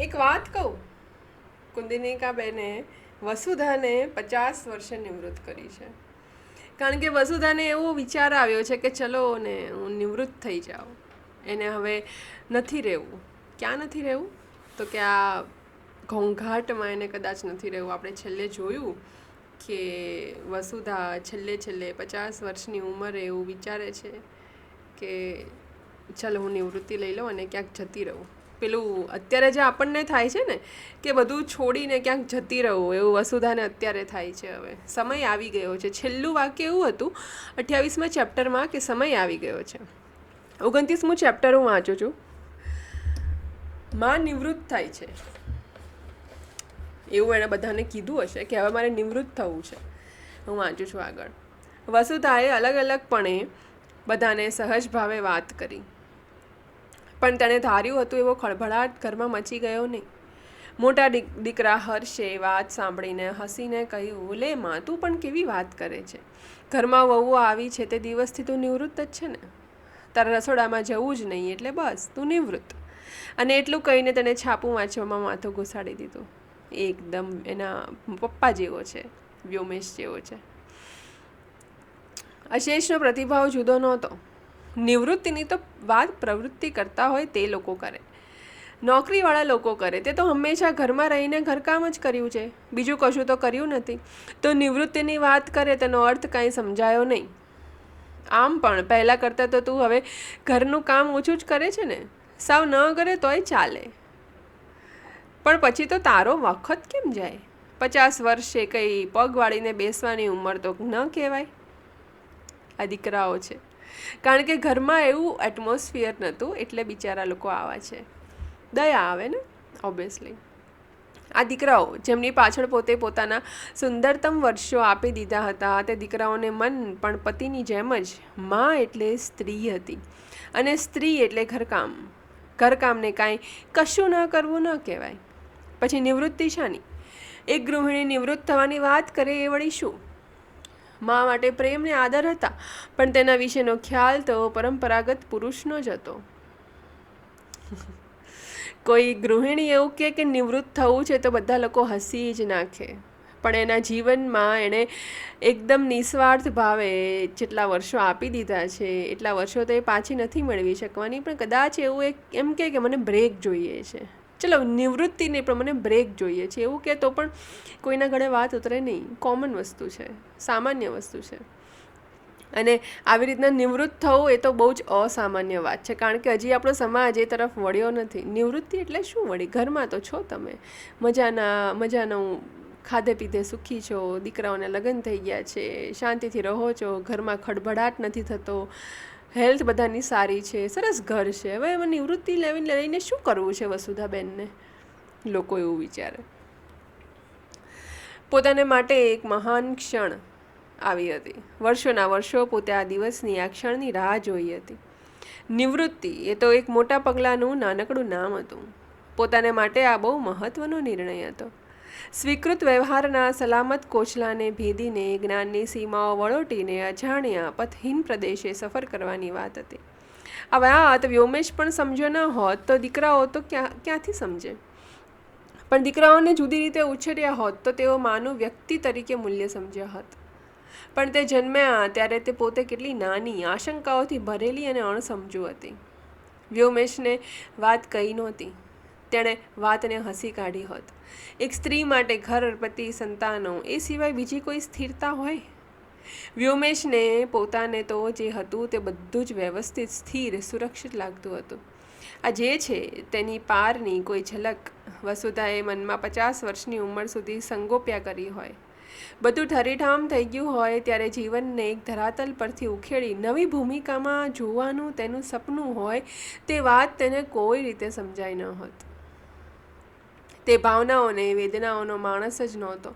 એક વાત કહું? કુંદિનિકા બેને વસુધાને પચાસ વર્ષે નિવૃત્ત કરી છે. કારણ કે વસુધાને એવો વિચાર આવ્યો છે કે ચલો ને હું નિવૃત્ત થઈ જાઉં. એને હવે નથી રહેવું. ક્યાં નથી રહેવું? તો કે આ ઘોંઘાટમાં એને કદાચ નથી રહેવું. આપણે છેલ્લે જોયું કે વસુધા છેલ્લે છેલ્લે પચાસ વર્ષની ઉંમરે એવું વિચારે છે કે ચાલો હું નિવૃત્તિ લઈ લઉં અને ક્યાંક જતી રહું. પેલું અત્યારે જે આપણને થાય છે ને, કે બધું છોડીને ક્યાંક જતી રહું, એવું વસુધાને અત્યારે થાય છે હવે. સમય આવી ગયો છે. છેલ્લું વાક્ય એવું હતું, અઠ્યાવીસમાં ચેપ્ટરમાં, કે સમય આવી ગયો છે. ઓગણત્રીસમું ચેપ્ટર હું વાંચું છું. માં નિવૃત્ત થાય છે. એવું એણે બધાને કીધું હશે કે હવે મારે નિવૃત્ત થવું છે. હું વાંચું છું આગળ. વસુધાએ અલગ અલગપણે બધાને સહજ ભાવે વાત કરી. પણ તેણે ધાર્યું હતું એવો ખળભળાટ ઘરમાં મચી ગયો નહીં. મોટા દીક દીકરા હર્ષે વાત સાંભળીને હસીને કહ્યું, લે માં, તું પણ કેવી વાત કરે છે? ઘરમાં વહુ આવી છે તે દિવસથી તું નિવૃત્ત જ છે ને? તારા રસોડામાં જવું જ નહીં એટલે બસ, તું નિવૃત્ત. અને એટલું કહીને તેણે છાપું વાંચવામાં માથું ઘુસાડી દીધું. એકદમ એના પપ્પા જેવો છે, વ્યોમેશ જેવો છે. અશેષનો પ્રતિભાવ જુદો નહોતો. નિવૃત્તિની તો વાત પ્રવૃત્તિ કરતા હોય તે લોકો કરે. નોકરીવાળા લોકો કરે. તે તો હંમેશા ઘરમાં રહીને ઘરકામ જ કર્યું છે. બીજું કશું તો કર્યું નથી. તો નિવૃત્તિની વાત કરે તેનો અર્થ કાંઈ સમજાયો નહીં. આમ પણ પહેલાં કરતાં તો તું હવે ઘરનું કામ ઓછું જ કરે છે ને? સાવ ન કરે તોય ચાલે. પણ પછી તો તારો વખત કેમ જાય? પચાસ વર્ષે કંઈ પગ વાળીને બેસવાની ઉંમર તો ન કહેવાય. આ દીકરાઓ છે. કારણ કે ઘરમાં એવું એટમોસ્ફિયર નહોતું એટલે બિચારા લોકો આવા છે. દયા આવે ને ઓબ્વિયસલી આ દીકરાઓ જેમની પાછળ પોતે પોતાના સુંદરતમ વર્ષો આપી દીધા હતા, તે દીકરાઓને મન પણ પતિની જેમ જ માં એટલે સ્ત્રી હતી. અને સ્ત્રી એટલે ઘરકામ. ઘરકામને કાંઈ કશું ન કરવું ન કહેવાય. પછી નિવૃત્તિ શાની? એક ગૃહિણી નિવૃત્ત થવાની વાત કરે એ વળી શું? મા માટે પ્રેમને આદર હતા, પણ તેના વિશેનો ખ્યાલ તો પરંપરાગત પુરુષનો જ હતો. કોઈ ગૃહિણી એવું કહે કે નિવૃત્ત થવું છે તો બધા લોકો હસી જ નાખે, પણ એના જીવનમાં એણે એકદમ નિસ્વાર્થ ભાવે જેટલા વર્ષો આપી દીધા છે, એટલા વર્ષો તો એ પાછી નથી મેળવી શકવાની, પણ કદાચ એવું એક એમ કે મને બ્રેક જોઈએ છે. ચલો નિવૃત્તિ નહીં પણ મને બ્રેક જોઈએ છે. એવું કે તો પણ કોઈના ઘરે વાત ઉતરે નહીં. કોમન વસ્તુ છે. સામાન્ય વસ્તુ છે. અને આવી રીતના નિવૃત્ત થવું એ તો બહુ જ અસામાન્ય વાત છે. કારણ કે હજી આપણો સમાજ એ તરફ વળ્યો નથી. નિવૃત્તિ એટલે શું વળી? ઘરમાં તો છો તમે. મજાના, મજાનું ખાધે પીધે સુખી છો. દીકરાઓને લગ્ન થઈ ગયા છે. શાંતિથી રહો છો. ઘરમાં ખડભડાટ નથી થતો. હેલ્થ બધાની સારી છે, સરસ ઘર છે. હવે એમાં નિવૃત્તિ લેવીને લઈને શું કરવું છે વસુધાબેનને? લોકો એવું વિચારે. પોતાને માટે એક મહાન ક્ષણ આવી હતી. વર્ષોના વર્ષો પોતે આ દિવસની આ ક્ષણની રાહ જોઈ હતી. નિવૃત્તિ એ તો એક મોટા પગલાંનું નાનકડું નામ હતું. પોતાને માટે આ બહુ મહત્ત્વનો નિર્ણય હતો. સ્વીકૃત વ્યવહારના સલામત કોચલાને ભેદીને જ્ઞાનની સીમાઓ વળોટીને અજાણ્યા પથહીન પ્રદેશે સફર કરવાની વાત હતી. આ વાત વ્યોમેશ પણ સમજ્યો ન હોત તો દીકરાઓ તો ક્યાં, ક્યાંથી સમજે? પણ દીકરાઓને જુદી રીતે ઉછેર્યા હોત તો તેઓ માનું વ્યક્તિ તરીકે મૂલ્ય સમજ્યા હોત. પણ તે જન્મ્યા ત્યારે તે પોતે કેટલી નાની, આશંકાઓથી ભરેલી અને અણસમજુ હતી. વ્યોમેશને વાત કહી નહોતી. તેણે વાતને હસી કાઢી હોત. એક સ્ત્રી માટે ઘર પતિ સંતાનો એ સિવાય બીજી કોઈ સ્થિરતા હોય? વ્યોમેશને પોતાને તો જે હતું તે બધું જ વ્યવસ્થિત, સ્થિર, સુરક્ષિત લાગતું હતું. આ જે છે તેની પારની કોઈ ઝલક વસુધાએ મનમાં પચાસ વર્ષની ઉંમર સુધી સંગોપ્યા કરી હોય. બધું ઠરીઠામ થઈ ગયું હોય ત્યારે જીવનને એક ધરાતલ પરથી ઉખેડી નવી ભૂમિકામાં જોવાનું તેનું સપનું હોય તે વાત તેને કોઈ રીતે સમજાઈ ન હોત. તે ભાવનાઓને વેદનાઓનો માણસ જ નહોતો.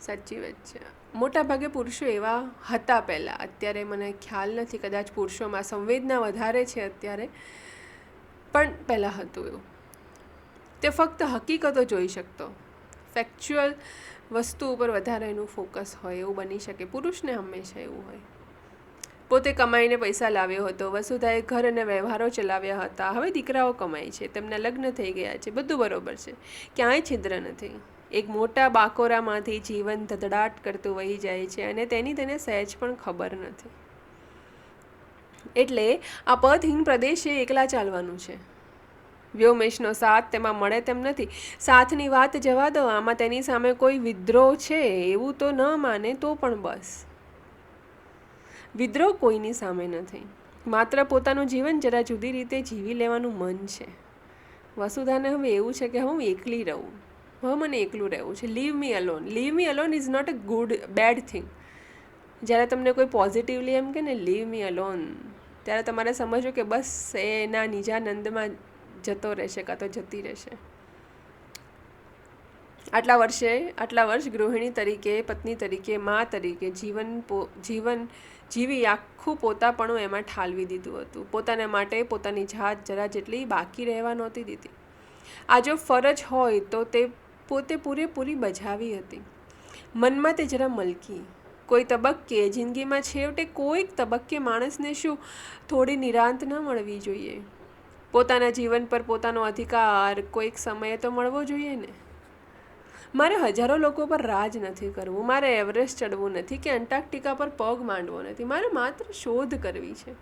સાચી વાત છે. મોટાભાગે પુરુષો એવા હતા પહેલાં. અત્યારે મને ખ્યાલ નથી, કદાચ પુરુષોમાં સંવેદના વધારે છે અત્યારે. પણ પહેલાં હતું એવું. તે ફક્ત હકીકતો જોઈ શકતો. ફેક્ચ્યુઅલ વસ્તુ ઉપર વધારે એનું ફોકસ હોય, એવું બની શકે. પુરુષને હંમેશા એવું હોય. પોતે કમાઈને પૈસા લાવ્યો હતો, વસુધાએ ઘર અને વ્યવહારો ચલાવ્યા હતા. હવે દીકરાઓ કમાય છે, તેમના લગ્ન થઈ ગયા છે, બધું બરોબર છે. ક્યાંય છિદ્ર નથી. એક મોટા બાકોરામાંથી જીવન ધધડાટ કરતું વહી જાય છે અને તેની તેને સહેજ પણ ખબર નથી. એટલે આ પદહીન પ્રદેશે એકલા ચાલવાનું છે. વ્યોમેશનો સાથ તેમાં મળે તેમ નથી. સાથની વાત જવા દો, આમાં તેની સામે કોઈ વિદ્રોહ છે, એવું તો ન માને તો પણ બસ. વિદ્રોહ કોઈની સામે નથી. માત્ર પોતાનું જીવન જરા જુદી રીતે જીવી લેવાનું મન છે. વસુધાને હવે એવું છે કે હું એકલી રહું. હવે મને એકલું રહેવું છે. Leave me alone leave me alone is not a good bad thing જ્યારે તમને કોઈ પોઝિટિવલી એમ કે ને લીવ મી અલોન ત્યારે તમારે સમજવું કે બસ એના નિજાનંદમાં જતો રહેશે કાં તો જતી રહેશે. આટલા વર્ષે, આટલા વર્ષ ગૃહિણી તરીકે, પત્ની તરીકે, મા તરીકે જીવન પો, જીવન જીવી આખું પોતાપણું એમાં ઠાલવી દીધું હતું. પોતાને માટે પોતાની જાત જરા જેટલી બાકી રહેવા નહોતી દીધી. આ જો ફરજ હોય તો તે પોતે પૂરેપૂરી બજાવી હતી. મનમાં તે જરા મલકી. કોઈ તબક્કે જિંદગીમાં છેવટે કોઈક તબક્કે માણસને શું થોડી નિરાંત ન મળવી જોઈએ. પોતાના જીવન પર પોતાનો અધિકાર કોઈક સમયે તો મળવો જોઈએ ને? મારે હજારો લોકો પર રાજ નથી કરવું, મારે એવરેસ્ટ ચડવું નથી કે એન્ટાર્કટિકા પર પગ માંડવો નથી. મારે માત્ર શોધ કરવી છે.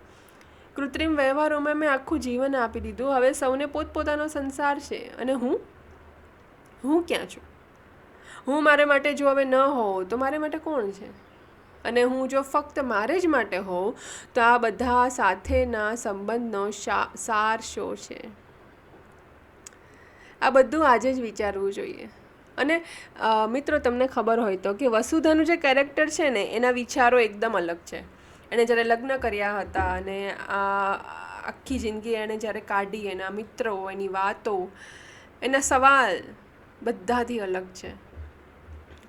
કૃત્રિમ વ્યવહારોમાં મેં આખું જીવન આપી દીધું. હવે સૌને પોતપોતાનો સંસાર છે અને હું? હું ક્યાં છું? હું મારે માટે જો હવે ન હોઉં તો મારે માટે કોણ છે? અને હું જો ફક્ત મારે જ માટે હોઉં તો આ બધા સાથેના સંબંધનો સાર શો છે? આ બધું આજે જ વિચારવું જોઈએ. અને મિત્રો, તમને ખબર હોય તો કે વસુધાનું જે કેરેક્ટર છે ને, એના વિચારો એકદમ અલગ છે. એણે જ્યારે લગ્ન કર્યા હતા અને આ આખી જિંદગી એણે જ્યારે કાઢી એના મિત્રો, એની વાતો, એના સવાલ બધાથી અલગ છે.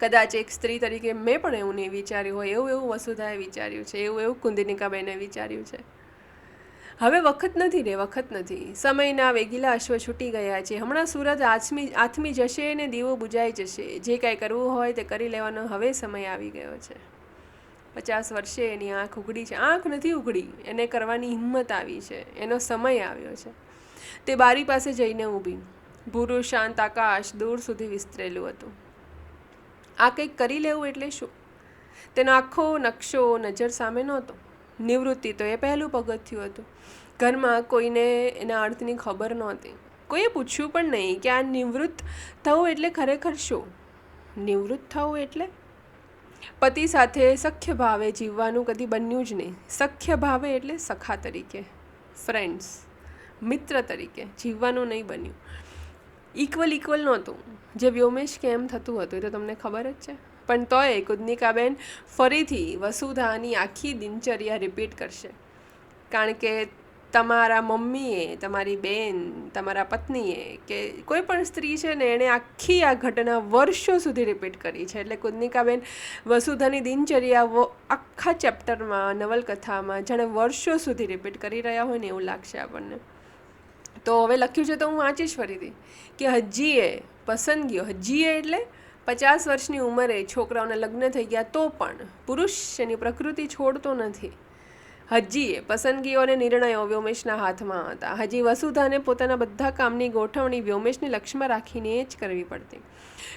કદાચ એક સ્ત્રી તરીકે મેં પણ એવું નહીં વિચાર્યું હોય, એવું એવું વસુધાએ વિચાર્યું છે, એવું એવું કુંદનિકાબેને વિચાર્યું છે. હવે વખત નથી રે, વખત નથી. સમયના વેગીલા અશ્વ છૂટી ગયા છે. હમણાં સુરત આથમી આથમી જશે ને દીવો બુજાઈ જશે. જે કાંઈ કરવું હોય તે કરી લેવાનો હવે સમય આવી ગયો છે. પચાસ વર્ષે એની આંખ ઉઘડી છે. આંખ નથી ઉઘડી, એને કરવાની હિંમત આવી છે. એનો સમય આવ્યો છે. તે બારી પાસે જઈને ઊભી. ભૂરું, શાંત આકાશ દૂર સુધી વિસ્તરેલું હતું. આ કંઈક કરી લેવું એટલે શું? તેનો આખો નકશો નજર સામે નહોતો. નિવૃત્તિ તો એ પહેલું પગથિયું હતું. ઘરમાં કોઈને એના અર્થની ખબર નહોતી. કોઈએ પૂછ્યું પણ નહીં કે આ નિવૃત્ત થવું એટલે ખરેખર શું? નિવૃત્ત થવું એટલે? પતિ સાથે સખ્ય ભાવે જીવવાનું કદી બન્યું જ નહીં. સખ્ય ભાવે એટલે સખા તરીકે ફ્રેન્ડ્સ મિત્ર તરીકે જીવવાનું નહીં બન્યું. ઇક્વલ ઇક્વલ નહોતું. જે વ્યોમેશ કેમ થતું હતું એ તો તમને ખબર જ છે? પણ તોય કુદનિકાબેન ફરીથી વસુધાની આખી દિનચર્યા રિપીટ કરશે. કારણ કે તમારા મમ્મીએ, તમારી બેન, તમારા પત્નીએ કે કોઈ પણ સ્ત્રી છે ને, એણે આખી આ ઘટના વર્ષો સુધી રિપીટ કરી છે. એટલે કુદનિકાબેન વસુધાની દિનચર્યા આખા ચેપ્ટરમાં નવલકથામાં જાણે વર્ષો સુધી રિપીટ કરી રહ્યા હોય ને એવું લાગશે આપણને. તો હવે લખ્યું છે તો હું વાંચીશ ફરીથી. કે હજીએ પસંદગીઓ હજીએ એટલે પચાસ વર્ષની ઉંમરે છોકરાઓના લગ્ન થઈ ગયા તો પણ પુરુષ એની પ્રકૃતિ છોડતો નથી. હજીએ પસંદગીઓ અને નિર્ણયો વ્યોમેશના હાથમાં હતા. હજી વસુધાને પોતાના બધા કામની ગોઠવણી વ્યોમેશને લક્ષ્યમાં રાખીને જ કરવી પડતી.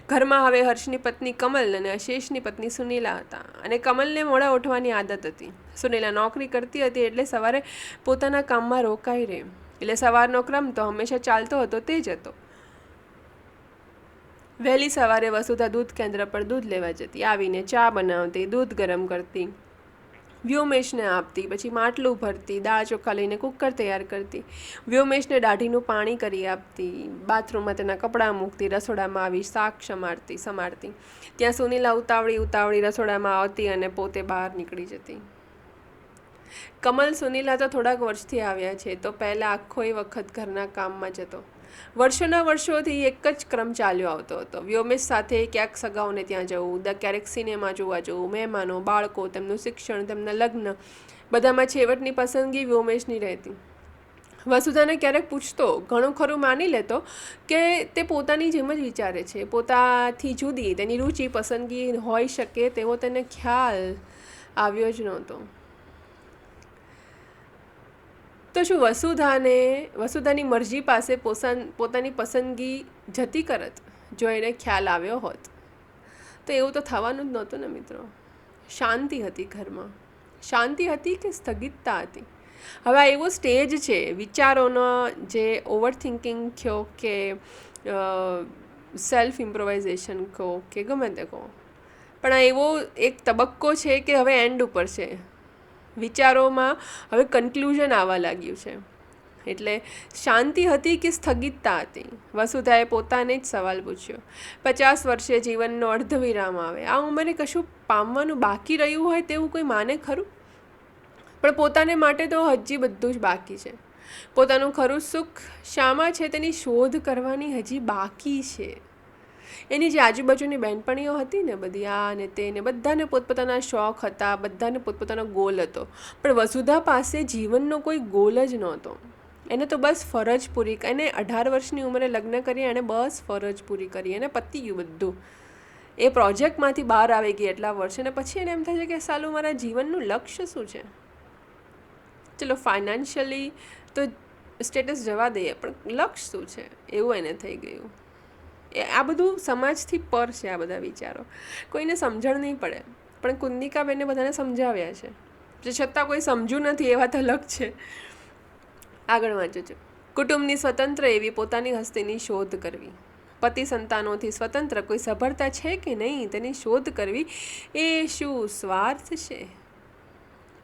ઘરમાં હવે હર્ષની પત્ની કમલ અને અશેષની પત્ની સુનીલા હતા અને કમલને મોડા ઉઠવાની આદત હતી. સુનીલા નોકરી કરતી હતી એટલે સવારે પોતાના કામમાં રોકાઈ રહે. એટલે સવારનો ક્રમ તો હંમેશા ચાલતો હતો, તે જ હતો. વહેલી સવારે વસુધા દૂધ કેન્દ્ર પર દૂધ લેવા જતી. આવીને ચા બનાવતી, દૂધ ગરમ કરતી. વ્યોમેશને આપતી, પછી માટલું ભરતી, દાળ ચોખ્ખા લઈને કુકર તૈયાર કરતી. વ્યોમેશને દાઢીનું પાણી કરી આપતી, બાથરૂમમાં તેના કપડાં મૂકતી, રસોડામાં આવી શાક સમારતી સમારતી. ત્યાં સુનીલા ઉતાવળી ઉતાવળી રસોડામાં આવતી અને પોતે બહાર નીકળી જતી. કમલ સુનીલા તો થોડાક વર્ષથી આવ્યા છે, તો પહેલાં આખો એ વખત ઘરના કામમાં જતો. વર્ષોના વર્ષોથી એક જ ક્રમ ચાલ્યો આવતો હતો. વ્યોમેશ સાથે ક્યાંક સગાઓને ત્યાં જવું ક્યારેક સિનેમા જોવા જવું, મહેમાનો, બાળકો, તેમનું શિક્ષણ, તેમના લગ્ન, બધામાં છેવટની પસંદગી વ્યોમેશની રહેતી. વસુધાને ક્યારેક પૂછતો, ઘણું ખરું માની લેતો કે તે પોતાની જેમ જ વિચારે છે? પોતાથી જુદી, તેની રુચિ, પસંદગી હોઈ શકે તેવો તેને ખ્યાલ? આવ્યો જ નહોતો. તો શું, વસુધાને, વસુધાની મરજી પાસે પોસાન, પોતાની પસંદગી જતી કરત, જો એને ખ્યાલ આવ્યો હોત. તો એવું તો થવાનું જ નહોતું ને મિત્રો. શાંતિ હતી ઘરમાં. શાંતિ હતી કે સ્થગિતતા હતી? હવે આ એવો સ્ટેજ છે, વિચારોનો જે ઓવર થિંકિંગ કહો કે સેલ્ફ ઇમ્પ્રોવાઇઝેશન કહો કે ગમે તે કહો. પણ આ એવો એક તબક્કો છે કે હવે એન્ડ ઉપર છે. વિચારોમાં હવે કન્ક્લુઝન આવવા લાગ્યું છે. એટલે શાંતિ હતી કે સ્થગિતતા હતી? વસુધાએ પોતાને જ સવાલ પૂછ્યો. પચાસ વર્ષે જીવનનો અર્ધવિરામ આવે. આ ઉંમરે કશું પામવાનું બાકી રહ્યું હોય તેવું કોઈ માને ખરું? પણ પોતાને માટે તો હજી બધું જ બાકી છે. પોતાનું ખરું સુખ શામાં છે તેની શોધ કરવાની હજી બાકી છે. એની જે આજુબાજુની બહેનપણીઓ હતી ને બધી, આ ને તે ને બધાને પોતપોતાના શોખ હતા, બધાને પોતપોતાનો ગોલ હતો. પણ વસુધા પાસે જીવનનો કોઈ ગોલ જ નહોતો. એને તો બસ ફરજ પૂરી એને અઢાર વર્ષની ઉંમરે લગ્ન કરી એણે બસ ફરજ પૂરી કરી, એને પતી ગયું બધું. એ પ્રોજેક્ટમાંથી બહાર આવી ગઈ એટલા વર્ષે, અને પછી એને એમ થાય છે કે, સાલું, મારા જીવનનું લક્ષ્ય શું છે? ચલો ફાઇનાન્શિયલી તો સ્ટેટસ જવા દઈએ, પણ લક્ષ્ય શું છે? એવું એને થઈ ગયું. આ બધું સમાજથી પર છે આ બધા વિચારો. કોઈને સમજણ નહીં પડે. પણ કુંદિકાબેને બધાને સમજાવ્યા છે. જે છતાં કોઈ સમજ્યું નથી એ વાત અલગ છે. આગળ વાંચું છું કુટુંબની સ્વતંત્ર એવી પોતાની હસ્તીની શોધ કરવી. પતિ સંતાનોથી સ્વતંત્ર કોઈ સભળતા છે કે નહીં તેની શોધ કરવી એ શું સ્વાર્થ છે?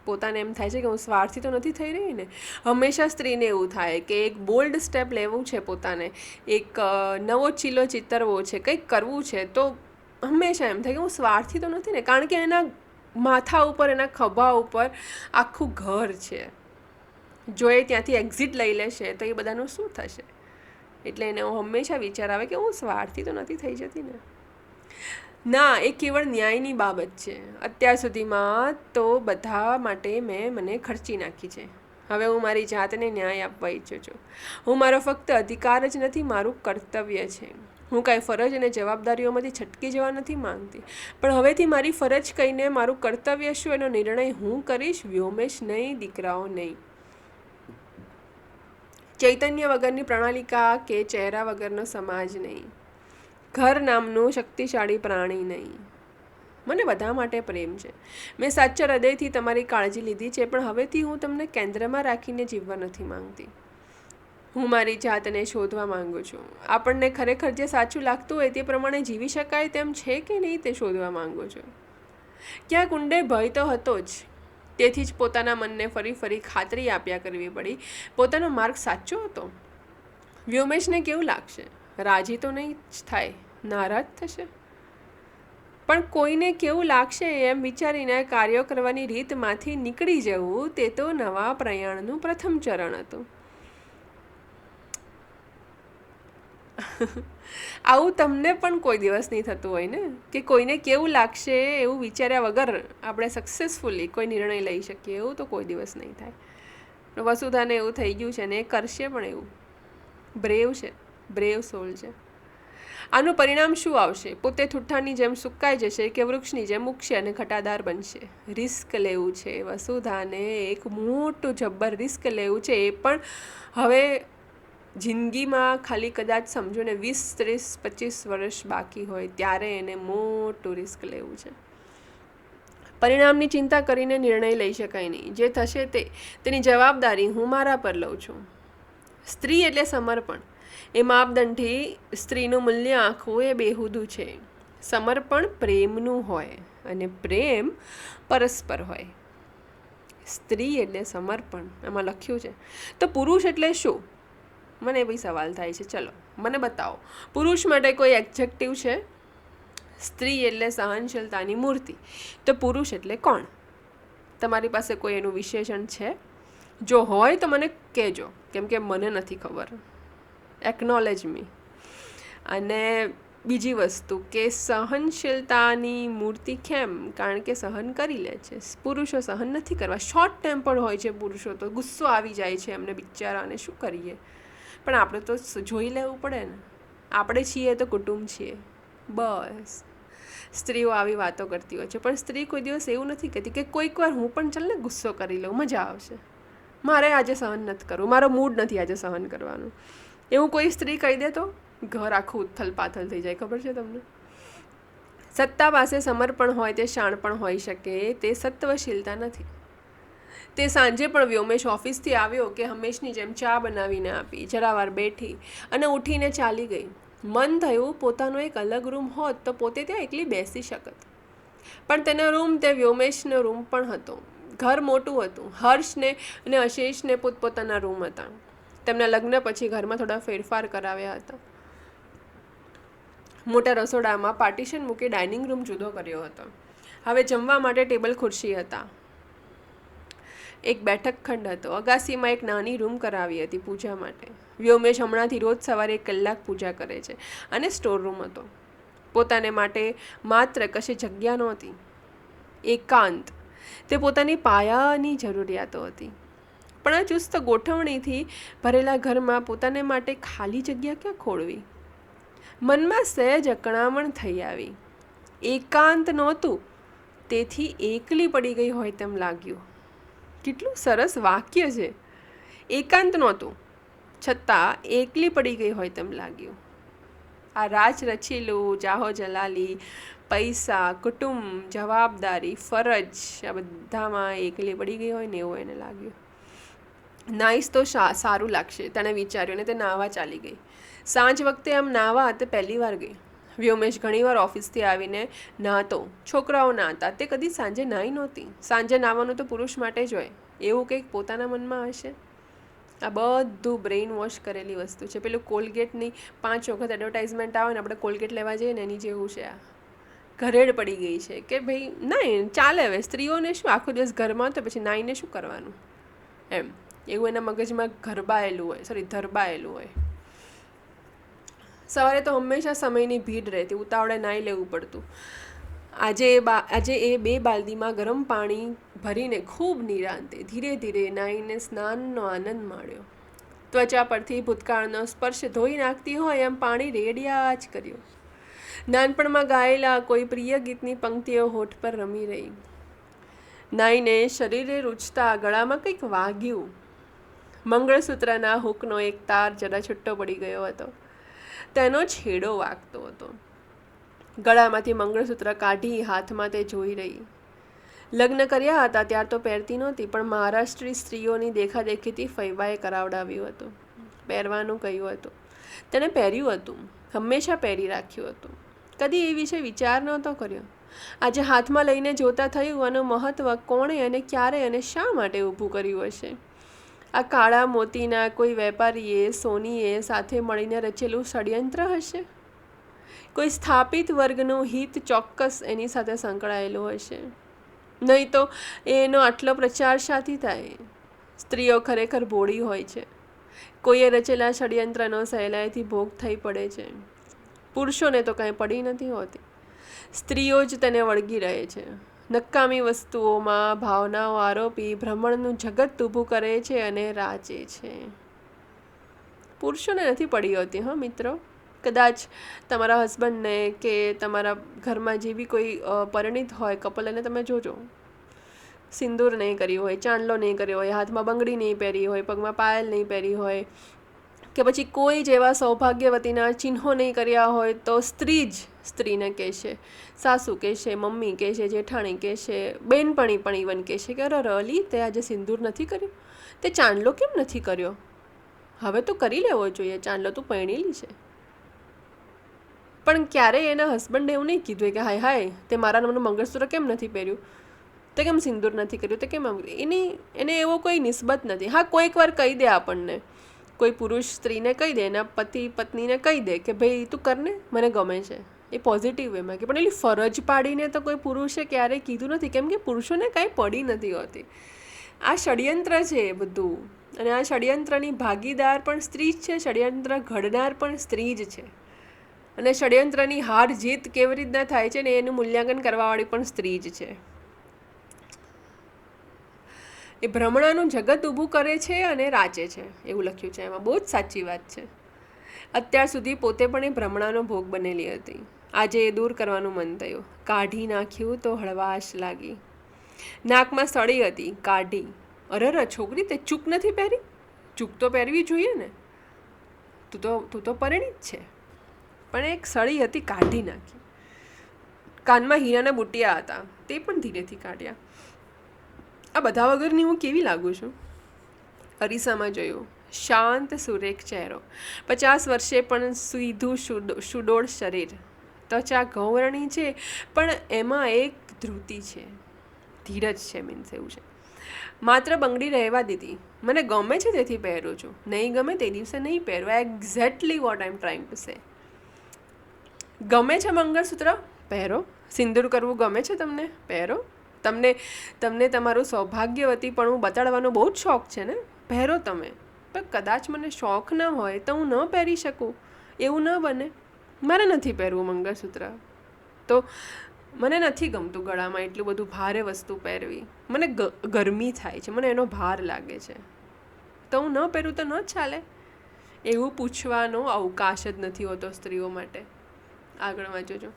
પોતાને એમ થાય છે કે હું સ્વાર્થી તો નથી થઈ રહી ને? હંમેશા સ્ત્રીને એવું થાય કે એક બોલ્ડ સ્ટેપ લેવું છે પોતાને. એક નવો ચીલો ચિતરવો છે, કંઈક કરવું છે, તો હંમેશા એમ થાય કે હું સ્વાર્થી તો નથી ને? કારણ કે એના માથા ઉપર, એના ખભા ઉપર આખું ઘર છે. જો એ ત્યાંથી એક્ઝિટ લઈ લેશે, તો એ બધાનું શું થશે? એટલે એને હંમેશા વિચાર આવે કે હું સ્વાર્થી તો નથી થઈ જતી ને? ના, એ કેવળ ન્યાયની બાબત છે. અત્યાર સુધીમાં તો બધા માટે મેં મને ખર્ચી નાખી છે. હવે હું મારી જાતને ન્યાય આપવા ઈચ્છું છું. હું મારો ફક્ત અધિકાર જ નથી, મારું કર્તવ્ય છે. હું કાંઈ ફરજ અને જવાબદારીઓમાંથી છટકી જવા નથી માંગતી. પણ હવેથી મારી ફરજ કહીને મારું કર્તવ્ય શું એનો નિર્ણય હું કરીશ? વ્યોમેશ નહીં, દીકરાઓ નહીં. ચૈતન્ય વગરની પ્રણાલિકા કે ચહેરા વગરનો સમાજ નહીં. ઘર નામનું શક્તિશાળી પ્રાણી નહીં. મને બધા માટે પ્રેમ છે. મેં સાચા હૃદયથી તમારી કાળજી લીધી છે, પણ હવેથી હું તમને કેન્દ્રમાં રાખીને જીવવા નથી માંગતી. હું મારી જાતને શોધવા માંગુ છું. આપણને ખરેખર જે સાચું લાગતું હોય તે પ્રમાણે જીવી શકાય તેમ છે કે નહીં તે શોધવા માંગુ છું. ક્યાંક ઊંડે ભય તો હતો જ. તેથી જ પોતાના મનને ફરી ફરી ખાતરી આપ્યા કરવી પડી. પોતાનો માર્ગ સાચો હતો. વ્યોમેશને કેવું લાગશે? રાજી તો નહીં જ થાય, નારાજ થશે. પણ કોઈને કેવું લાગશે એમ વિચારીને કાર્યો કરવાની રીતમાંથી નીકળી જવું તે તો નવા પ્રયાણનું પ્રથમ ચરણ હતું. આવું તમને પણ કોઈ દિવસ નહીં થતું હોય ને? કે કોઈને કેવું લાગશે એવું વિચાર્યા વગર આપણે સક્સેસફુલી કોઈ નિર્ણય લઈ શકીએ, એવું તો કોઈ દિવસ નહીં થાય. વસુધાને એવું થઈ ગયું છે ને એ કરશે પણ એવું. બ્રેવ છે. બ્રેવ સોલ છે. આનું પરિણામ શું આવશે? પોતે ઠુઠ્ઠાની જેમ સુકાઈ જશે કે વૃક્ષની જેમ ઉગશે અને ઘટાદાર બનશે? રિસ્ક લેવું છે વસુધાને. એક મોટું જબ્બર રિસ્ક લેવું છે. એ પણ હવે જિંદગીમાં ખાલી કદાચ સમજો ને વીસ, ત્રીસ, પચીસ વર્ષ બાકી હોય ત્યારે એને મોટું રિસ્ક લેવું છે. પરિણામની ચિંતા કરીને નિર્ણય લઈ શકાય નહીં. જે થશે તે, તેની જવાબદારી હું મારા પર લઉં છું. સ્ત્રી એટલે સમર્પણ. એ માપદંડથી સ્ત્રીનું મૂલ્ય આંખવું એ બેહુદું છે. સમર્પણ પ્રેમનું હોય અને પ્રેમ પરસ્પર હોય. સ્ત્રી એટલે સમર્પણ એમાં લખ્યું છે. તો પુરુષ એટલે શું? મને બી સવાલ થાય છે, ચલો, મને બતાવો. પુરુષ માટે કોઈ એક્ઝેક્ટિવ છે? સ્ત્રી એટલે સહનશીલતાની મૂર્તિ. તો પુરુષ એટલે કોણ? તમારી પાસે કોઈ એનું વિશેષણ છે? જો હોય તો મને કહેજો, કેમ કે મને નથી ખબર. એકનોલેજ મી અને બીજી વસ્તુ કે સહનશીલતાની મૂર્તિ કેમ? કારણ કે સહન કરી લે છે. પુરુષો સહન નથી કરવા. શોર્ટ ટેમ્પર હોય છે પુરુષો તો ગુસ્સો આવી જાય છે એમને બિચારાને. શું કરીએ? પણ આપણે તો જોઈ લેવું પડે ને. આપણે છીએ તો કુટુંબ છીએ. બસ. સ્ત્રીઓ આવી વાતો કરતી હોય છે. પણ સ્ત્રી કોઈ દિવસ એવું નથી કહેતી કે કોઈક વાર હું પણ ચાલને ગુસ્સો કરી લઉં. મજા આવશે. મારે આજે સહન નથી કરવું. મારો મૂડ નથી આજે સહન કરવાનું. એવું કોઈ સ્ત્રી કહી દે તો? ઘર આખું ઉથલ પાથલ થઈ જાય, ખબર છે તમને? સત્તા પાસે સમર્પણ હોય, તે શાણપણ હોઈ શકે, તે સત્વશીલતા નથી. તે સાંજે પણ વ્યોમેશ ઓફિસથી આવ્યો કે હંમેશની જેમ ચા બનાવીને આપી જરાવાર બેઠી અને ઉઠીને ચાલી ગઈ. મન થયું પોતાનો એક અલગ રૂમ હોત તો પોતે ત્યાં એકલી બેસી શકત. પણ તેનો રૂમ તે વ્યોમેશનો રૂમ પણ હતો. ઘર મોટું હતું. હર્ષને અને અશેષને પોતપોતાના રૂમ હતા. તેમના લગ્ન પછી ઘરમાં થોડા ફેરફાર કરાવ્યા હતા. મોટા રસોડામાં પાર્ટીશન મૂકી ડાઇનિંગ રૂમ જુદો કર્યો હતો. હવે જમવા માટે ટેબલ ખુરશી હતા. એક બેઠક ખંડ હતો. અગાસીમાં એક નાની રૂમ કરાવી હતી પૂજા માટે. વ્યોમેશ હમણાંથી રોજ સવારે એક કલાક પૂજા કરે છે અને સ્ટોર રૂમ હતો. પોતાને માટે માત્ર કશે જગ્યા નહોતી. એકાંત. તે પોતાની પાયાની જરૂરિયાતો હતી. ચુસ્ત ગોઠવણીથી ભરેલા ઘરમાં પોતાને માટે ખાલી જગ્યા ક્યાં ખોળવી? મનમાં સહેજ અકળામણ થઈ આવી. એકાંત નહોતું. તેથી એકલી પડી ગઈ હોય તેમ લાગ્યું. કેટલું સરસ વાક્ય છે. એકાંત નહોતું. છતાં એકલી પડી ગઈ હોય તેમ લાગ્યું. આ રાજ રચેલું, જાહો જલાલી, પૈસા, કુટુંબ, જવાબદારી, ફરજ, આ બધામાં એકલી પડી ગઈ હોય ને એવું એને લાગ્યું. નાઈસ તો સારું લાગશે તેણે વિચાર્યું ને તે નાહવા ચાલી ગઈ. સાંજ વખતે આમ નાહવા તે પહેલી વાર ગઈ. વ્યોમેશ ઘણીવાર ઓફિસથી આવીને નહાતો છોકરાઓ નહાતા તે કદી સાંજે નાહી નહોતી. સાંજે નાહવાનું તો પુરુષ માટે જ હોય. એવું કંઈક પોતાના મનમાં હશે? આ બધું બ્રેઇન વોશ કરેલી વસ્તુ છે. પેલું કોલગેટની પાંચ વખત એડવર્ટાઇઝમેન્ટ આવે ને આપણે કોલગેટ લેવા જઈએ ને એની જેવું છે આ. ઘરેડ પડી ગઈ છે કે ભાઈ ના ચાલે હવે. સ્ત્રીઓને શું? આખો દિવસ ઘરમાં તો પછી નાઈને શું કરવાનું? એમ. એવું એના મગજમાં ગરબાયેલું હોય સોરી ધરબાયેલું હોય. સવારે તો હંમેશા સમયની ભીડ રહેતી, ઉતાવળે નાહી લેવું પડતું. આજે એ બા, આજે એ બે બાલદીમાં ગરમ પાણી ભરીને ખૂબ નિરાંતે ધીરે ધીરે નાહીને સ્નાનનો આનંદ માણ્યો. ત્વચા પરથી ભૂતકાળનો સ્પર્શ ધોઈ નાખતી હોય એમ પાણી રેડિયા જ કર્યું. નાનપણમાં ગાયેલા કોઈ પ્રિય ગીતની પંક્તિઓ હોઠ પર રમી રહી. નાઈને શરીરે રૂચતા ગળામાં કંઈક વાગ્યું. મંગળસૂત્રના હુકનો એક તાર જરા છુટ્ટો પડી ગયો હતો. તેનો છેડો વાગતો હતો. ગળામાંથી મંગળસૂત્ર કાઢી હાથમાં તે જોઈ રહી. લગ્ન કર્યા હતા ત્યાર તો પહેરતી નહોતી, પણ મહારાષ્ટ્રી સ્ત્રીઓની દેખાદેખીથી ફૈવાએ કરાવડાવ્યું હતું. પહેરવાનું કહ્યું હતું. તેણે પહેર્યું હતું. હંમેશા પહેરી રાખ્યું હતું. કદી એ વિશે વિચાર નહોતો કર્યો. આજે હાથમાં લઈને જોતા થયું આનું મહત્ત્વ કોણે અને ક્યારે અને શા માટે ઊભું કર્યું હશે? આ કાળા મોતીના કોઈ વેપારીએ, સોનીએ સાથે મળીને રચેલું ષડયંત્ર હશે? કોઈ સ્થાપિત વર્ગનું હિત ચોક્કસ એની સાથે સંકળાયેલું હશે? નહીં તો એનો આટલો પ્રચાર શાથી થાય? સ્ત્રીઓ ખરેખર ભોળી હોય છે. કોઈએ રચેલા ષડયંત્રનો સહેલાઈથી ભોગ થઈ પડે છે. પુરુષોને તો કાંઈ પડી નથી હોતી. સ્ત્રીઓ જ તેને વળગી રહે છે. નકામી વસ્તુઓમાં, ભાવનાઓ, આરોપી ભ્રમણનું જગત ઊભું કરે છે અને રાચે છે. પુરુષોને નથી પડી હોતી, હા મિત્રો. કદાચ તમારા હસબન્ડને કે તમારા ઘરમાં જે બી કોઈ પરિણિત હોય કપલ એને તમે જોજો. સિંદૂર નહીં કર્યું હોય, ચાંદલો નહીં કર્યો હોય, હાથમાં બંગડી નહીં પહેરી હોય, પગમાં પાયલ નહીં પહેરી હોય, કે પછી કોઈ જેવા સૌભાગ્યવતીના ચિહ્નો નહીં કર્યા હોય, તો સ્ત્રી જ સ્ત્રીને કહેશે, સાસુ કહેશે, મમ્મી કહેશે, જેઠાણી કહેશે, બેનપણી પણ ઇવન કહેશે કે, અરે રલી તે આજે સિંદૂર નથી કર્યો? તે ચાંદલો કેમ નથી કર્યો? હવે તો કરી લેવો જોઈએ, ચાંદલો તું પરણેલી છે. પણ ક્યારેય એના હસબન્ડે એવું નહીં કીધું કે, હાય હાય, તે મારા નામનું મંગળસૂત્ર કેમ નથી પહેર્યું? તે કેમ સિંદૂર નથી કર્યું? તે કેમ એની, એને એવો કોઈ નિસ્બત નથી. હા, કોઈક વાર કહી દે આપણને. કોઈ પુરુષ સ્ત્રીને કહી દે, એના પતિ, પત્નીને કહી દે કે, ભાઈ, તું કરને, મને ગમે છે. એ પોઝિટિવ વેમાં કે પણ એટલી ફરજ પાડીને તો કોઈ પુરુષે ક્યારેય કીધું નથી. કેમ કે પુરુષોને કાંઈ પડી નથી હોતી. આ ષડયંત્ર છે બધું. અને આ ષડયંત્રની ભાગીદાર પણ સ્ત્રી જ છે, ષડયંત્ર ઘડનાર પણ સ્ત્રી જ છે. અને ષડયંત્રની હાર જીત કેવી રીતના થાય છે ને એનું મૂલ્યાંકન કરવાવાળી પણ સ્ત્રી જ છે. એ ભ્રમણાનું જગત ઊભું કરે છે અને રાચે છે. એવું લખ્યું છે એમાં. બહુ જ સાચી વાત છે. અત્યાર સુધી પોતે પણ એ ભ્રમણાનો ભોગ બનેલી હતી. આજે એ દૂર કરવાનું મન થયું. કાઢી નાખ્યું તો હળવાશ લાગી. નાકમાં સળી હતી, કાઢી. અરે અરે, છોકરી, તે ચૂક નથી પહેરી? ચૂક તો પહેરવી જોઈએ ને. તું તો તું તો પરણી જ છે. પણ એક સળી હતી, કાઢી નાખી. કાનમાં હીરાના બુટિયા હતા. તે પણ ધીરેથી કાઢ્યા. આ બધા વગરની હું કેવી લાગુ છું? અરીસામાં જોયું. શાંત સુરેખ ચહેરો. પચાસ વર્ષે પણ સીધું સુડો- સુડોળ શરીર. ત્વચા ગૌરણી છે, પણ એમાં એક ધ્રુતિ છે. ધીરજ છે મીન્સ એવું છે. માત્ર બંગડી રહેવા દીધી. મને ગમે છે તેથી પહેરું છું. નહીં ગમે તે દિવસે નહીં પહેરવા exactly what I am trying to say ગમે છે મંગળસૂત્ર? પહેરો. સિંદૂર કરવું ગમે છે તમને? પહેરો. તમને તમને તમારું સૌભાગ્યવતી પણ હું બતાડવાનો બહુ જ શોખ છે ને? પહેરો તમે. પણ કદાચ મને શોખ ન હોય તો હું ન પહેરી શકું. એવું ન બને. મારે નથી પહેરવું મંગળસૂત્ર. તો મને નથી ગમતું ગળામાં એટલું બધું ભારે વસ્તુ પહેરવી. મને ગરમી થાય છે, મને એનો ભાર લાગે છે. તો હું ન પહેરું તો ન ચાલે. એવું પૂછવાનો અવકાશ જ નથી હોતો સ્ત્રીઓ માટે. આગળ વાંચો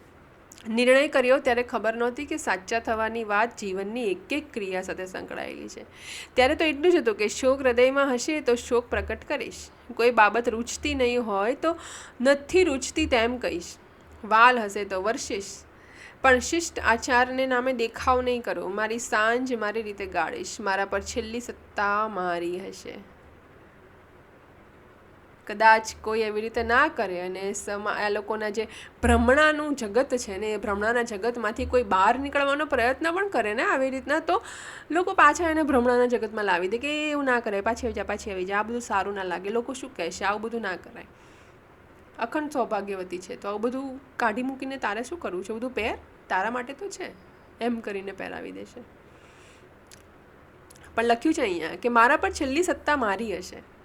નિર્ણય કર્યો ત્યારે ખબર નહોતી કે સાચા થવાની વાત જીવનની એક એક ક્રિયા સાથે સંકળાયેલી છે. ત્યારે તો એટલું જ હતું કે શોક હૃદયમાં હશે તો શોક પ્રકટ કરીશ. કોઈ બાબત રૂચતી નહીં હોય તો નથી રૂચતી તેમ કહીશ. વાલ હશે તો વર્ષીશ પણ શિષ્ટ આચારને નામે દેખાવ નહીં કરો. મારી સાંજ મારી રીતે ગાળીશ. મારા પર છેલ્લી સત્તા મારી હશે. કદાચ કોઈ એવી રીતે ના કરે અને સમા આ લોકોના જે ભ્રમણાનું જગત છે ને એ ભ્રમણાના જગતમાંથી કોઈ બહાર નીકળવાનો પ્રયત્ન પણ કરે ને આવી રીતના, તો લોકો પાછા એને ભ્રમણાના જગતમાં લાવી દે કે એવું ના કરે પાછી આવી જા, પાછી આવી જા, આ બધું સારું ના લાગે. લોકો શું કહેશે? આવું બધું ના કરાય. અખંડ સૌભાગ્યવતી છે. તો આવું બધું કાઢી મૂકીને તારે શું કરવું છે? બધું પહેર? તારા માટે તો છે. એમ કરીને પહેરાવી દેશે. પણ લખ્યું છે અહીંયા કે મારા પર છેલ્લી સત્તા મારી હશે.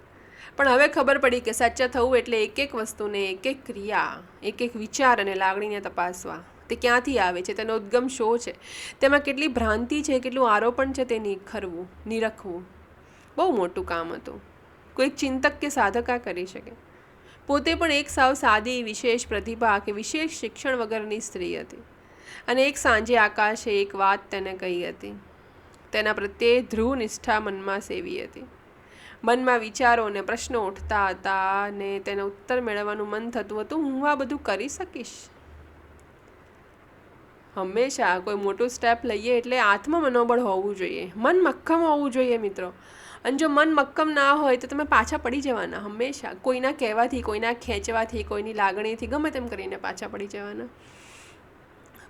પણ હવે ખબર પડી કે સાચા થવું એટલે એક એક વસ્તુને એક એક ક્રિયા, એક એક વિચાર અને લાગણીને તપાસવા. તે ક્યાંથી આવે છે? તેનો ઉદ્ગમ શો છે? તેમાં કેટલી ભ્રાંતિ છે, કેટલું આરોપણ છે તે નિખરવું, નિરખવું. બહુ મોટું કામ હતું. કોઈક ચિંતક કે સાધક આ કરી શકે. પોતે પણ એક સાવ સાદી, વિશેષ પ્રતિભા કે વિશેષ શિક્ષણ વગરની સ્ત્રી હતી. અને એક સાંજે આકાશે એક વાત તેને કહી હતી. તેના પ્રત્યે ધ્રુવ નિષ્ઠા મનમાં સેવી હતી. મનમાં વિચારો અને પ્રશ્નો ઉઠતા હતા અને તેને ઉત્તર મેળવવાનું મન થતું હતું, હું આ બધું કરી શકીશ? હંમેશા કોઈ મોટું સ્ટેપ લઈએ એટલે આત્મ મનોબળ હોવું જોઈએ. મન મક્કમ હોવું જોઈએ મિત્રો. અને જો મન મક્કમ ના હોય તો તમે પાછા પડી જવાના, હંમેશા. કોઈના કહેવાથી, કોઈના ખેંચવાથી, કોઈની લાગણીથી ગમે તેમ કરીને પાછા પડી જવાના.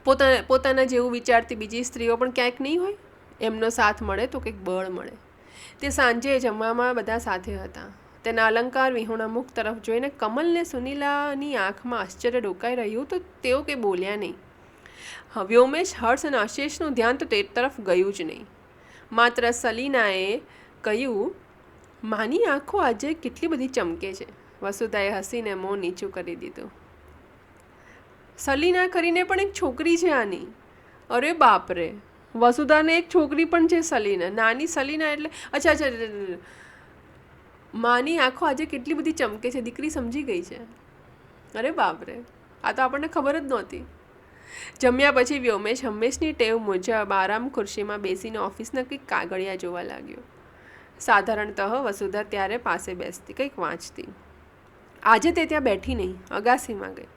પોતાના પોતાના જેવું વિચારતી બીજી સ્ત્રીઓ પણ ક્યાંક નહીં હોય? એમનો સાથ મળે તો કંઈક બળ મળે. તે સાંજે જમવામાં બધા સાથે હતા. તેના અલંકાર વિહોણા મુખ તરફ જોઈને કમલને સુનીલાની આંખમાં આશ્ચર્ય રોકાઈ રહ્યું તો તેઓ કંઈ બોલ્યા નહીં. વ્યોમેશ હર્ષ અને આશીષનું ધ્યાન તો તે તરફ ગયું જ નહીં. માત્ર સલીનાએ કહ્યું, માની આંખો આજે કેટલી બધી ચમકે છે. વસુધાએ હસીને મોં નીચું કરી દીધું. સલીના કરીને પણ એક છોકરી છે આની. અરે બાપરે વસુધાને એક છોકરી પણ છે સલીના. નાની સલીના એટલે અચ્છા અચ્છા. માની આંખો આજે કેટલી બધી ચમકે છે. દીકરી સમજી ગઈ છે. અરે બાપરે. આ તો આપણને ખબર જ નહોતી. જમ્યા પછી વ્યોમેશ હંમેશની ટેવ મુજબ આરામ ખુરશીમાં બેસીને ઓફિસના કંઈક કાગળિયા જોવા લાગ્યો. સાધારણતઃ વસુધા ત્યારે પાસે બેસતી, કંઈક વાંચતી. આજે તે ત્યાં બેઠી નહીં, અગાસીમાં ગઈ.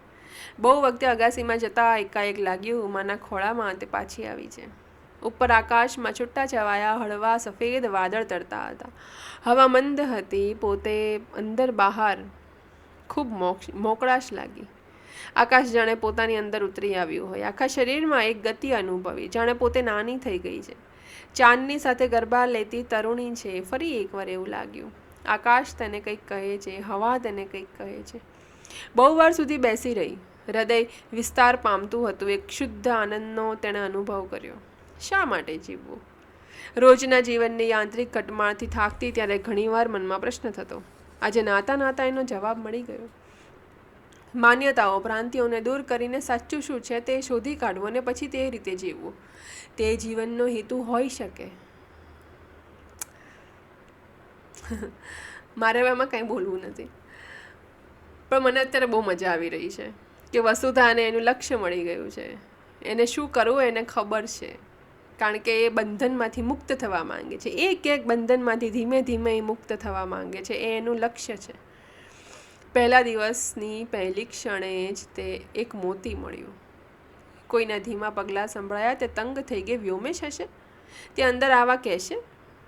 બહુ વખતે અગાસીમાં જતાં એકાએક લાગ્યું માના ખોળામાં તે પાછી આવી છે. ઉપર આકાશમાં છૂટા છવાયા, હળવા સફેદ વાદળ તરતા હતા. હવા મંદ હતી પોતે અંદર બહાર. ખૂબ મોકળાશ લાગી. આકાશ જાણે પોતાની અંદર ઉતરી આવ્યું હોય. આખા શરીરમાં એક ગતિ અનુભવી, જાણે પોતે નાની થઈ ગઈ છે. ચાંદની સાથે ગરબા લેતી તરુણી છે. ફરી એકવાર એવું લાગ્યું. આકાશ તેને કંઈક કહે છે, હવા તેને કંઈક કહે છે. બહુ વાર સુધી બેસી રહી. હૃદય વિસ્તાર પામતું હતું. એક શુદ્ધ આનંદનો તેણે અનુભવ કર્યો. શા માટે જીવવું? રોજના જીવનની યાંત્રિક કટમાળથી થાકતી ત્યારે ઘણીવાર મનમાં પ્રશ્ન થતો. આજે નાતા નાતા એનો જવાબ મળી ગયો. માન્યતાઓ ભ્રાંતિઓને દૂર કરીને સાચું શું છે તે શોધી કાઢવું અને પછી તે રીતે જીવવું. તે જીવનનો હેતુ હોઈ શકે. મારે એમાં કંઈ બોલવું નથી. પણ મને અત્યારે બહુ મજા આવી રહી છે કે વસુધાને એનું લક્ષ્ય મળી ગયું છે. એને શું કરવું એને ખબર છે. કારણ કે એ બંધનમાંથી મુક્ત થવા માંગે છે. એક એક બંધનમાંથી ધીમે ધીમે એ મુક્ત થવા માંગે છે. એ એનું લક્ષ્ય છે. પહેલા દિવસની પહેલી ક્ષણે જ તે એક મોતી મળ્યું. કોઈના ધીમા પગલાં સંભળાયા તે તંગ થઈ ગઈ. વ્યોમેશ હશે? તે અંદર આવા કહેશે?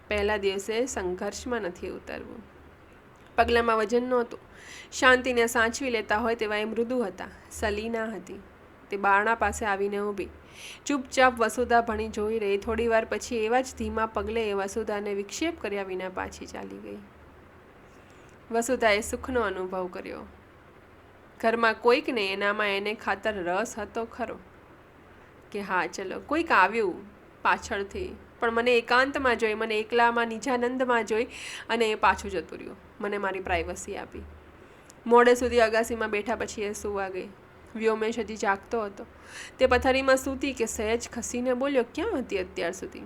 પહેલા દિવસે સંઘર્ષમાં નથી ઉતરવું. પગલામાં વજન નહોતું. શાંતિને સાચવી લેતા હોય તેવા એ મૃદુ હતા. સલીના હતી. તે બારણા પાસે આવીને ઊભી. ચૂપચાપ વસુધા ભણી જોઈ રહી. થોડી વાર પછી એવા જ ધીમા પગલે એ વસુધાને વિક્ષેપ કર્યા વિના પાછી ચાલી ગઈ. વસુધાએ સુખનો અનુભવ કર્યો. ઘરમાં કોઈકને એનામાં એને ખાતર રસ હતો ખરો. કે હા, ચલો, કોઈક આવ્યું પાછળથી. પણ મને એકાંતમાં જોઈ, મને એકલામાં, નિજાનંદમાં જોઈ અને એ પાછું જતું રહ્યું. મને મારી પ્રાઇવસી આપી. મોડે સુધી અગાસીમાં બેઠા પછી એ સુવા ગઈ. વ્યોમેશ હજી જાગતો હતો. તે પથારીમાં સૂતી કે સહેજ ખસીને બોલ્યો, ક્યાં હતી અત્યાર સુધી?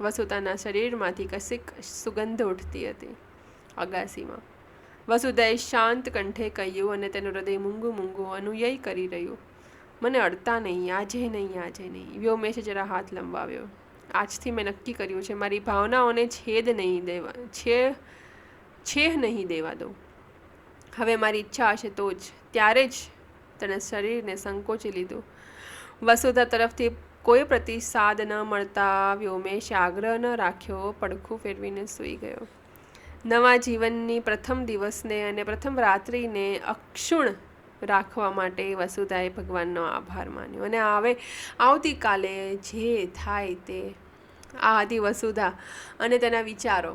વસુતાના શરીરમાંથી કશીક સુગંધ ઉઠતી હતી અગાસીમાં. વસુદાએ શાંત કંઠે કહ્યું અને તેનું હૃદય મૂંગું મૂંગું અનુયય કરી રહ્યું. મને અડતા નહીં, આજે નહીં આજે નહીં. વ્યોમેશે જરા હાથ લંબાવ્યો. આજથી મેં નક્કી કર્યું છે, મારી ભાવનાઓને છેદ નહીં દેવા, છે, છેહ નહીં દેવા દઉં. હવે મારી ઈચ્છા હશે તો જ, ત્યારે જ તેણે શરીરને સંકોચી લીધું. વસુધા તરફથી કોઈ પ્રતિસાદ ન મળતા વ્યોમેશે આગ્રહ ન રાખ્યો, પડખું ફેરવીને સૂઈ ગયો. નવા જીવનની પ્રથમ દિવસને અને પ્રથમ રાત્રિને અક્ષુણ રાખવા માટે વસુધાએ ભગવાનનો આભાર માન્યો. અને હવે આવતીકાલે જે થાય તે આ હતી વસુધા અને તેના વિચારો,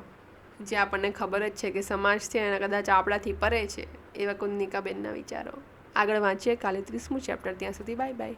જે આપણને ખબર જ છે કે સમાજથી અને કદાચ આપણાથી પરે છે, એવા કુંદનિકાબેનના વિચારો. આગળ વાંચીએ. કાલે ત્રીસમું ચેપ્ટર ત્યાં સુધી બાય બાય